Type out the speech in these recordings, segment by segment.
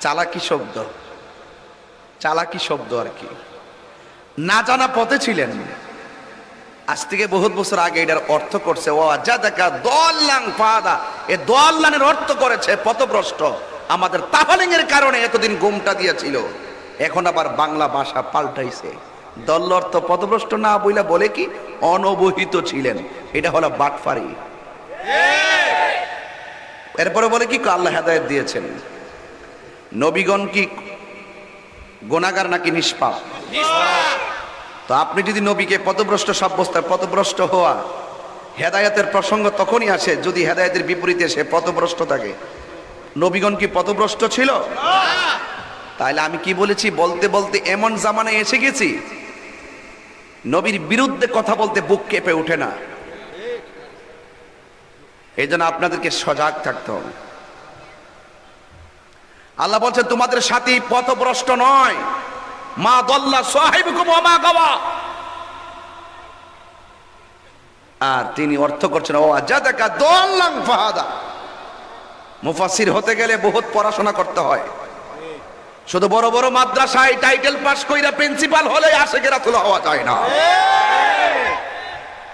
চালাকি শব্দ। চালাকি শব্দ আর কি। না জানা পথে ছিলেন। আজ থেকে বহুত বছর আগে এটার অর্থ করছে ও দেখা দল্লাং ফাদা। এ দল্লানের অর্থ করেছে পথভ্রষ্ট। আমাদের তাফালিং এর কারণে এতদিন গুমটা দিয়েছিল। এখন আবার বাংলা ভাষা পাল্টাইছে। দল অর্থ পথভ্রষ্ট না বইলা বলে কি? অনবহিত ছিলেন। এটা হলো বাটফারি। এরপরে বলে কি? আল্লাহ হেদায়ত দিয়েছেন। নবীগণ কি গোনাগার নাকি নিষ্পাপ? তো আপনি যদি নবীকে পথভ্রষ্ট সাব্যস্ত পথভ্রষ্ট হওয়া হেদায়তের প্রসঙ্গ তখনই আসে যদি হেদায়তের বিপরীতে সে পথভ্রষ্ট থাকে। নবীগণ কি পথভ্রষ্ট ছিল? তাহলে আমি কি বলেছি? বলতে বলতে এমন জামানায় এসে গেছি নবীর বিরুদ্ধে কথা বলতে বুক কেঁপে ওঠে না। এই জন্য আপনাদেরকে সজাগ থাকতে হবে। আল্লাহ বলছেন তোমাদের সাথী পথভ্রষ্ট নয়। মা দল্লা সাহেবকুম মা গাওয়া। আর তিনি অর্থ করছেন, ও আজাদাকা দল্লাং ফাহাদা। মুফাসির হতে গেলে বহুত পড়াশোনা করতে হয়। শুধু বড় বড় মাদ্রাসায় টাইটেল পাস কইরা প্রিন্সিপাল হলে আশেকে রাসূল হওয়া যায় না।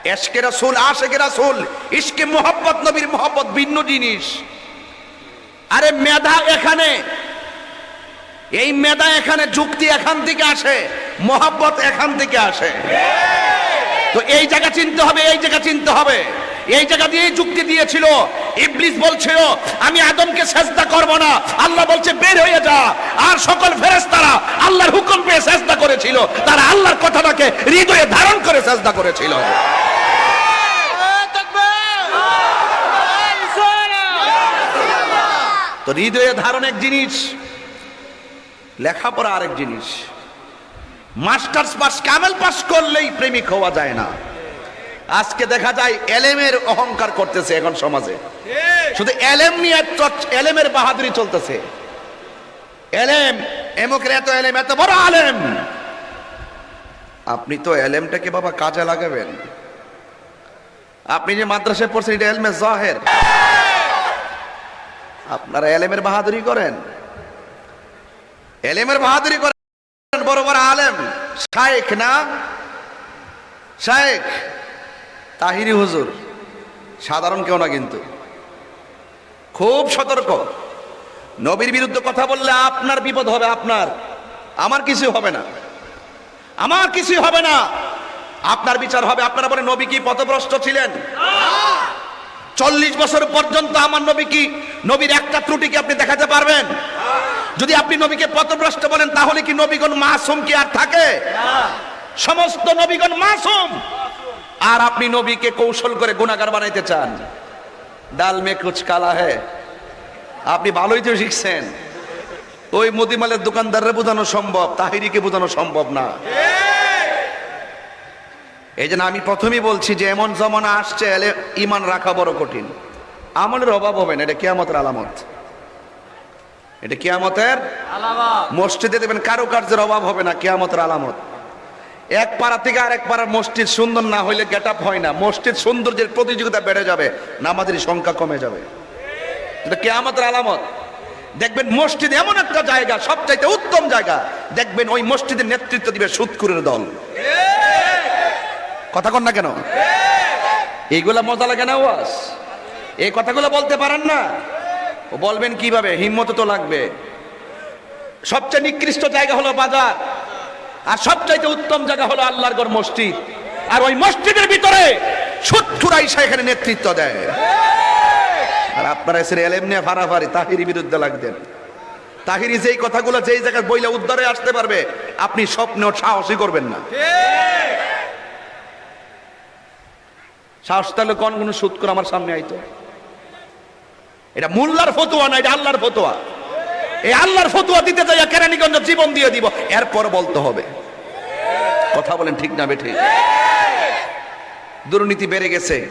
এশকে রাসূল আশেকে রাসূল, ইশকে মোহাব্বত, নবীর মোহাব্বত ভিন্ন জিনিস। আরে মেধা এখানে। এই মেধা এখানে যুক্তি এখান থেকে আসে, মোহাব্বত এখান থেকে আসে। তো এই জায়গা চিনতে হবে, এই জায়গা চিনতে হবে। এই জায়গা দিয়ে যুক্তি দিয়েছিল। ইবলিস বলছিল, আমি আদমকে সেজদা করব না। আল্লাহ বলছে, বের হয়ে যা। আর সকল ফেরেশতারা আল্লাহর হুকুম পেয়ে সেজদা করেছিল। তারা আল্লাহর কথাটাকে হৃদয়ে ধারণ করে সেজদা করেছিল। তো হৃদয়ে ধারণ এক জিনিস, লেখাপড়া আরেক জিনিস। মাস্টার্স পাস কামেল পাস করলেই প্রেমিক হওয়া যায় না। আজকে দেখা যায় এলেমের অহংকার করতেছে এখন সমাজে। শুধু এলেম নিয়ে এলেমের বাহাদুরি চলতেছে। এলেম, এমকের এত এলেম, এত বড় আলেম। আপনি তো এলেমটাকে বাবা কাজে লাগাবেন। আপনি যে মাদ্রাসায় পড়ছেন, এটা এলমে জাহের। আপনারা এলেমের বাহাদুরি করেন। এলেমের বাহাদুরি করেন, বড় বড় আলেম। শায়েখ না? শায়েখ? তাহিরি হুজুর। সাধারণ কেউ না কিন্তু। খুব সতর্ক। নবীর বিরুদ্ধে কথা বললে আপনার বিপদ হবে আপনার। আমার কিছু হবে না। আমার কিছু হবে না। আপনার বিচার হবে। আপনারা বলে নবী কি পথভ্রষ্ট ছিলেন? চল্লিশ বছর পর্যন্ত আমার নবী কি নবীর একটা ত্রুটি কি আপনি দেখাতে পারবেন? যদি আপনি নবীকে পথভ্রষ্ট বলেন, তাহলে কি নবীগণ মাসুম কি আর থাকে? সমস্ত নবীগণ মাসুম। আর আপনি নবীকে কৌশল করে গুণাগার বানাইতে চান। ডাল মে কুচ কালা হে আপনি ভালোই তো শিখছেন। ওই মদিমালের দোকানদাররে বোঝানো সম্ভব, তাহিরিকে বোঝানো সম্ভব না। এই জন্য আমি প্রথমেই বলছি যে এমন জমানা আসছে এলে ইমান রাখা বড় কঠিন। আমলের অভাব হবে না এটা কেয়ামতের আলামত। এটা কেয়ামতের মসজিদে দেবেন কারুকার্যের অভাব হবে না কেয়ামতের আলামত। এক পাড়া থেকে আরেক পাড়ার মসজিদ সুন্দর না হইলে গেট আপ হয় না। মসজিদ সৌন্দর্যের প্রতিযোগিতা বেড়ে যাবে নামাজের সংখ্যা কমে যাবে। এটা কেয়ামতের আলামত। দেখবেন মসজিদ এমন একটা জায়গা সবচাইতে উত্তম জায়গা। দেখবেন ওই মসজিদের নেতৃত্ব দিবে সুৎকুরের দল। কথা কন না কেন? এইগুলা মজা লাগে না ওয়াস? এই কথাগুলো বলতে পারেন না? বলবেন কীভাবে? হিম্মত তো লাগবে। সবচেয়ে নিকৃষ্ট জায়গা হলো বাজার। আর সবচাইতে উত্তম জায়গা হলো আল্লাহর গড় মসজিদ। আর ওই মসজিদের ভিতরে সুৎখুরা ইসা এখানে নেতৃত্ব দেয়। আর আপনারা এসে এলেম নিয়ে ফারাফারি, তাহিরি বিরুদ্ধে লাগতেন তাহিরি যেই কথাগুলো যেই জায়গায় বইলে উদ্ধারে আসতে পারবে, আপনি স্বপ্নেও সাহসই করবেন না। সাহস তাহলে কোন কোন সুদ করে আমার সামনে আইতো। এটা মোল্লার ফতুয়া না, এটা আল্লাহর ফতুয়া। এই আল্লাহর ফতুয়া দিতে যাইয়া কেরানীগঞ্জ জীবন দিয়ে দিব, এরপর বলতে হবে। কথা বলেন ঠিক না বেঠে? দুর্নীতি বেড়ে গেছে,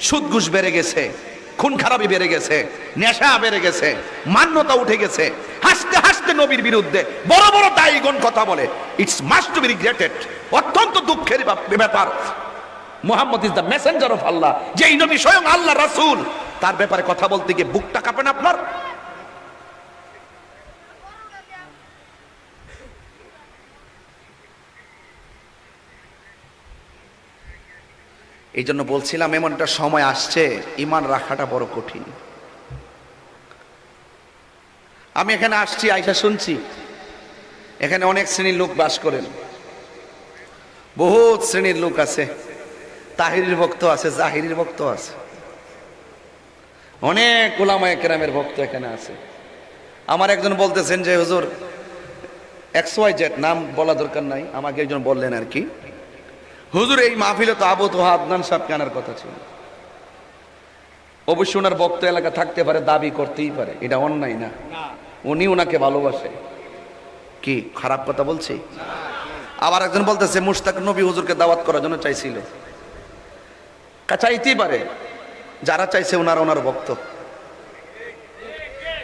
সুদ ঘুষ বেড়ে গেছে, খুন খারাপি বেড়ে গেছে, নেশা বেড়ে গেছে, মান্যতা উঠে গেছে। হাসতে হাসতে নবীর বিরুদ্ধে বড় বড় দায়ীগণ কথা বলে। It's must to be regretted অত্যন্ত দুঃখের ব্যাপ- ব্যাপার। Mohammad is the messenger of Allah যেই নবী স্বয়ং আল্লাহ রাসুল। তার ব্যাপারে কথা বলতে গিয়ে বুকটা কাঁপেন আপনার? এই জন্য বলছিলাম এমন একটা সময় আসছে ইমান রাখাটা বড় কঠিন। আমি এখানে আসছি আইসা শুনছি। এখানে অনেক শ্রেণির লোক বাস করেন। বহুত শ্রেণির লোক আছে। তাহিরির ভক্ত আছে জাহিরির ভক্ত আছে। অনেক ওলামায় কেরামের ভক্ত এখানে আছে। আমার একজন বলতেছেন যে হুজুর এক্স ওয়াই জেড নাম বলা দরকার নাই আমাকে একজন বললেন আর কি। হুজুর এই মাহফিলে তো আবু তোহা আদনান সাহেব কেনার কথা ছিল। অবশ্য ওনার বক্ত এলাকা থাকতে পারে দাবি করতেই পারে এটা অন্যায় না। উনি ওনাকে ভালোবাসে। কি খারাপ কথা বলছি? আবার একজন বলতেছে মুশতাক নবী হুজুরকে দাওয়াত করার জন্য চাইছিল। চাইতেই পারে। যারা চাইছে ওনার ওনার ভক্ত।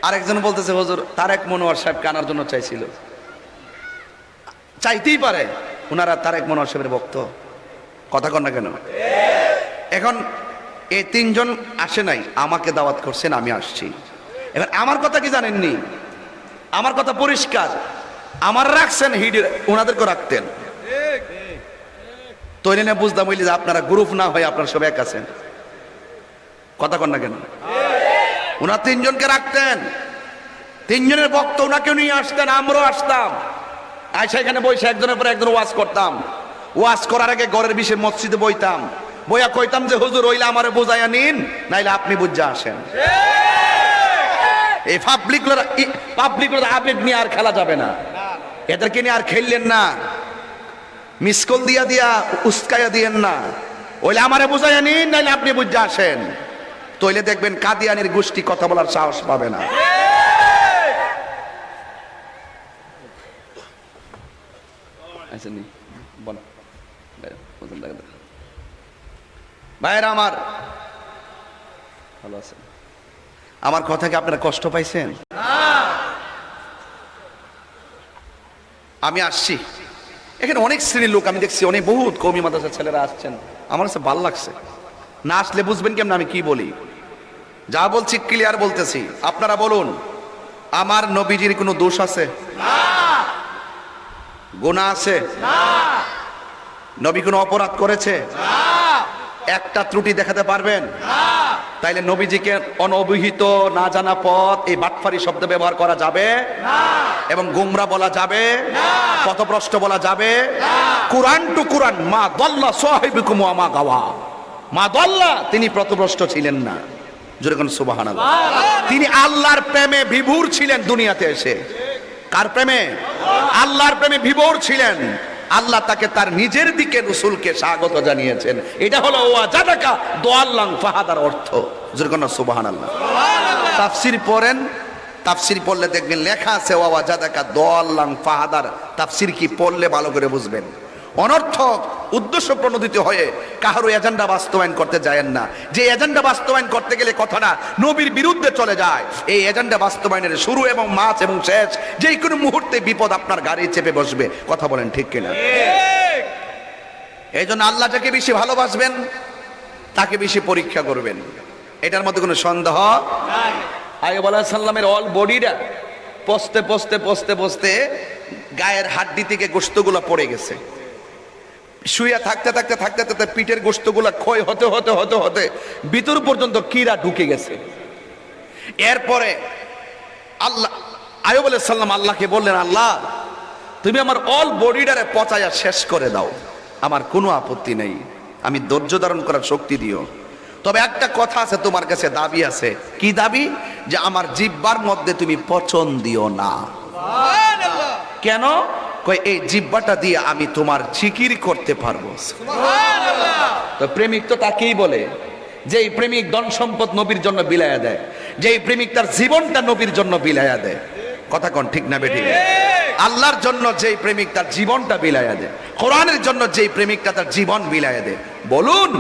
আরেকজন বলতেছে, হুজুর, তারেক মনোয়ার সাহেবকে আনার জন্য চাইছিল। চাইতেই পারে ওনারা তারেক মনোয়ার সাহেবের ভক্ত। কথা কন না কেন? এখন এই তিনজন আসে নাই, আমাকে দাওয়াত করছেন, আমি আসছি। এবার আমার কথা কি জানেননি? আমার কথা পরিষ্কার। আমার রাখছেন, হিড ওনাদেরকে রাখতেন। তৈরি না বুঝতাম হইলে যে আপনারা গ্রুপ না হয়ে আপনারা সব এক আছেন। কথা কন না কেন? ওনার তিনজনকে রাখতেন। তিনজনের বক্ত ওনাকে নিয়ে আসতেন, আমরাও আসতাম। আইসা এখানে বসে একজনের পর একজন ওয়াজ করতাম। ওয়াজ করার আগে ঘরের বিষয়ে মসজিদে বইতাম। বইয়া কইতাম যে, হুজুর হইলে আমারে বোঝাইয়া নিন, নাইলে আপনি বুঝা আসেন। এই পাবলিক পাবলিক আবেগ নিয়ে আর খেলা যাবে না। এদেরকে নিয়ে আর খেললেন না। মিস কল দিয়া দিয়া উস্কাইয়া দিয়েন না। ওইলে আমারে বুঝাইয়া নিন নাইলে আপনি বুঝা আসেন। তইলে দেখবেন কাদিয়ানির গোষ্ঠী কথা বলার সাহস পাবে না। আচ্ছা। ভাইয়েরা আমার ভালো আছেন? আমার কথা কি আপনারা কষ্ট পাইছেন? আমি আসছি। এখানে অনেক শ্রেণির লোক আমি দেখছি, অনেক বহুত কৌমি মাদ্রাসার ছেলেরা আসছেন। আমার কাছে ভালো লাগছে। না আসলে বুঝবেন কেমন আমি কি বলি? যা বলছি ক্লিয়ার বলতেছি। আপনারা বলুন, আমার নবীজির কোনো দোষ আছে? গোনা আছে? নবী কোনো অপরাধ করেছে? একটা ত্রুটি দেখাতে পারবেন? তাইলে নবীজিকে অনবহিত না জানা পথ এই বাটফারি শব্দ ব্যবহার করা যাবে? এবং গুমরা বলা যাবে? পথভ্রষ্ট বলা যাবে? কোরআন টু কোরআন মা দল্লা সাহেবিকুম ওয়া মা গাওয়া। মা দল্লা তিনি পথভ্রষ্ট ছিলেন না। কোন সুবহানাল্লাহ। তিনি আল্লাহর প্রেমে বিভোর ছিলেন দুনিয়াতে এসে। কার প্রেমে? আল্লাহর প্রেমে বিভোর ছিলেন। আল্লাহ তাকে তার নিজের দিকে রসুলকে স্বাগত জানিয়েছেন। এটা হলো ওয়াজাদাকা দোয়াল্লাং ফাহাদার অর্থ। যেরকম সুবাহান আল্লাহ তাফসির পড়েন তাফসির পড়লে দেখবেন লেখা আছে ওয়া জাদাকা দোয়াল্লাং ফাহাদার। তাফসির কি পড়লে ভালো করে বুঝবেন। অনর্থক উদ্দেশ্য প্রণোদিত হয়ে কাহারও এজেন্ডা বাস্তবায়ন করতে যায়েন না। যে এজেন্ডা বাস্তবায়ন করতে গেলে কথাটা নবীর বিরুদ্ধে চলে যায়। এই এজেন্ডা বাস্তবায়নের শুরু এবং মাছ এবং শেষ যে কোনো মুহূর্তে বিপদ আপনার গাড়ি চেপে বসবে। কথা বলেন ঠিক কিনা? এই জন্য আল্লাহ যাকে বেশি ভালোবাসবেন তাকে বেশি পরীক্ষা করবেন। এটার মধ্যে কোনো সন্দেহ? আইব সাল্লামের অল বডিটা পস্তে পস্তে পস্তে পস্তে গায়ের হাড্ডি থেকে গোস্তগুলো পড়ে গেছে। শুয়ে থাকতে থাকতে থাকতে থাকতে পিঠের গোস্তগুলো ক্ষয় হতে হতে হতে হতে ভিতর পর্যন্ত কিরা ঢুকে গেছে। এরপরে আল্লাহ আয়ুব সাল্লাম আল্লাহকে বললেন আল্লাহ তুমি আমার অল বডিটারে পচাইয়া শেষ করে দাও। আমার কোনো আপত্তি নেই। আমি ধৈর্য ধারণ করার শক্তি দিও। তবে একটা কথা আছে তোমার কাছে দাবি আছে। কি দাবি? যে আমার জিব্বার মধ্যে তুমি পচন দিও না। কেন? কই এই জিব্বাটা দিয়ে আমি তোমার জিকির করতে পারব। তো প্রেমিক তো তাকেই বলে যে এই প্রেমিক ধন সম্পদ নবীর জন্য বিলায়া দেয় যে এই প্রেমিক তার জীবনটা নবীর জন্য বিলায়া দেয়। কথা কোন ঠিক না বেঠিক? আল্লাহর জন্য যেই প্রেমিক তার জীবনটা বিলায়া দেয় কোরআনের জন্য যেই প্রেমিকটা তার জীবন বিলায়া দেয়। বলুন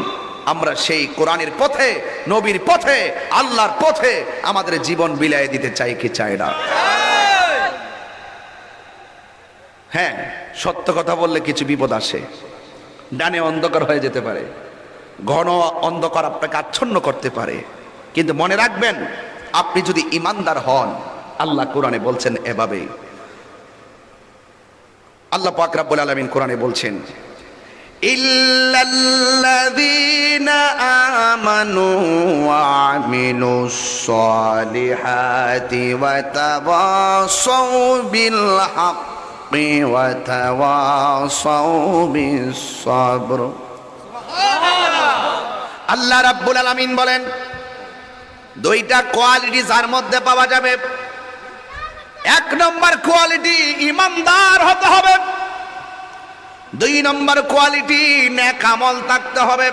আমরা সেই কোরআনের পথে নবীর পথে আল্লাহর পথে আমাদের জীবন বিলায় দিতে চাই কি চাই না? হ্যাঁ সত্য কথা বললে কিছু বিপদ আসে। ডানে অন্ধকার হয়ে যেতে পারে। ঘন অন্ধকার আপনাকে আচ্ছন্ন করতে পারে। কিন্তু মনে রাখবেন, আপনি যদি ইমানদার হন, আল্লাহ কোরআনে বলছেন এভাবে। আল্লাহ পাক বলে আলামিন কোরআনে বলছেন, ইল্লাল্লাযীনা আমানু হক। بالحق وتواصوا بالصبر আল্লাহ রাব্বুল আলামিন বলেন দুইটা কোয়ালিটি যার মধ্যে পাওয়া যাবে এক নম্বর কোয়ালিটি ইমানদার হতে হবে দুই নম্বর কোয়ালিটি নেক আমল থাকতে হবে